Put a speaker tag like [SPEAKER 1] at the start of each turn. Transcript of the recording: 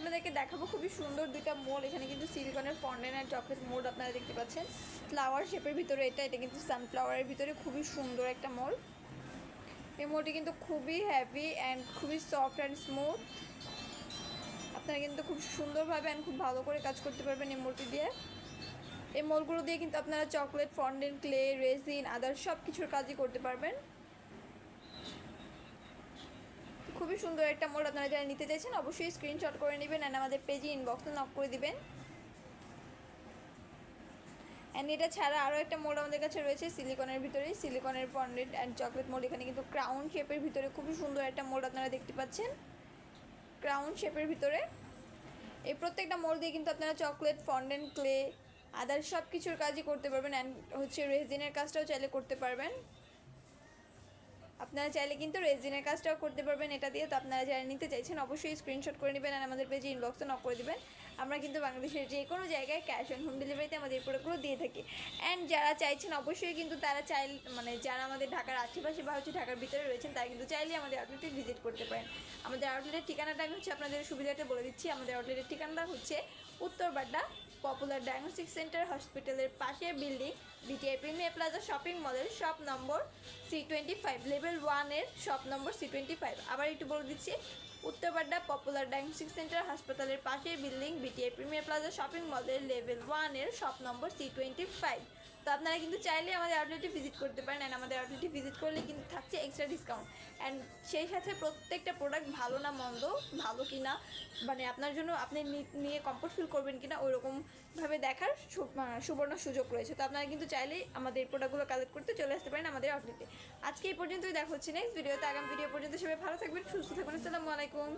[SPEAKER 1] আপনাদেরকে দেখাবো খুবই সুন্দর দুইটা মোল এখানে কিন্তু সিলিকনের ফন্ডেন অ্যান্ড চকলেট মোড আপনারা দেখতে পাচ্ছেন। ফ্লাওয়ার শেপের ভিতরে এটা এটা কিন্তু সানফ্লাওয়ারের ভিতরে খুবই সুন্দর একটা মোল এই মোলটি কিন্তু খুবই হ্যাভি অ্যান্ড খুবই সফট অ্যান্ড স্মুথ আপনারা কিন্তু খুব সুন্দরভাবে অ্যান্ড খুব ভালো করে কাজ করতে পারবেন এই মোলটি দিয়ে। এই মোলগুলো দিয়ে কিন্তু আপনারা chocolate fondant clay resin other সব কিছুর কাজই করতে পারবেন। খুবই সুন্দর একটা মোড আপনারা যারা নিতে চাইছেন, অবশ্যই স্ক্রিনশট করে নেবেন অ্যান্ড আমাদের পেজে ইনবক্সে নক করে দিবেন। অ্যান্ড এটা ছাড়া আরও একটা মোড আমাদের কাছে রয়েছে সিলিকনের ভিতরে। সিলিকনের ফন্ডেন্ট অ্যান্ড চকলেট মোড। এখানে কিন্তু ক্রাউন শেপের ভিতরে খুবই সুন্দর একটা মোড আপনারা দেখতে পাচ্ছেন। ক্রাউন শেপের ভিতরে। এই প্রত্যেকটা মোড় দিয়ে কিন্তু আপনারা চকলেট ফন্ডেন্ট ক্লে আদার সব কিছুর কাজই করতে পারবেন অ্যান্ড হচ্ছে রেজিনের কাজটাও চাইলে করতে পারবেন। আপনারা চাইলে কিন্তু রেজিনের কাজটাও করতে পারবেন, এটা দিয়ে তো আপনারা যারা নিতে চাইছেন অবশ্যই স্ক্রিনশট করে নেবেন আর আমাদের পেজে ইনবক্সে নক করে দেবেন। আমরা কিন্তু বাংলাদেশের যে কোনো জায়গায় ক্যাশ অন হোম ডেলিভারিতে আমাদের প্রোডাক্টগুলো দিয়ে থাকি। অ্যান্ড যারা চাইছেন অবশ্যই কিন্তু তারা চাই মানে যারা আমাদের ঢাকার আশেপাশে বা হচ্ছে ঢাকার ভিতরে রয়েছেন, তারা কিন্তু চাইলে আমাদের আউটলেটে ভিজিট করতে পারেন। আমাদের আউটলেটের ঠিকানাটা আমি হচ্ছে আপনাদের সুবিধাটা বলে দিচ্ছি। আমাদের আউটলেটের ঠিকানাটা হচ্ছে উত্তরবাড্ডা পপুলার ডায়াগনস্টিক সেন্টার হসপিটালের পাশের building BTI premier plaza shopping মলের shop number C twenty five level ওয়ানের shop number C twenty five আবার একটু বলে দিচ্ছি উত্তরপাড্ডা পপুলার ডায়াগনস্টিক সেন্টার হাসপাতালের পাশের building BTI premier plaza shopping মলের লেভেল ওয়ানের shop number C twenty five আপনারা কিন্তু চাইলে আমাদের আউটলেটে ভিজিট করতে পারেন অ্যান্ড আমাদের আউটলেটে ভিজিট করলে কিন্তু থাকছে এক্সট্রা ডিসকাউন্ট অ্যান্ড সেই সাথে প্রত্যেকটা প্রোডাক্ট ভালো না মন্দ, ভালো কি না মানে আপনার জন্য আপনি নিয়ে কমফোর্ট ফিল করবেন কি না রকমভাবে দেখার সুবর্ণ সুযোগ রয়েছে। তো আপনারা কিন্তু চাইলেই আমাদের প্রোডাক্টগুলো কালেক্ট করতে চলে আসতে পারেন আমাদের আউটলেটে আজকে এই পর্যন্তই, দেখা হচ্ছে নেক্সট ভিডিওতে আগামী ভিডিও পর্যন্ত সবাই ভালো থাকবেন, সুস্থ থাকবেন, আসসালামু আলাইকুম।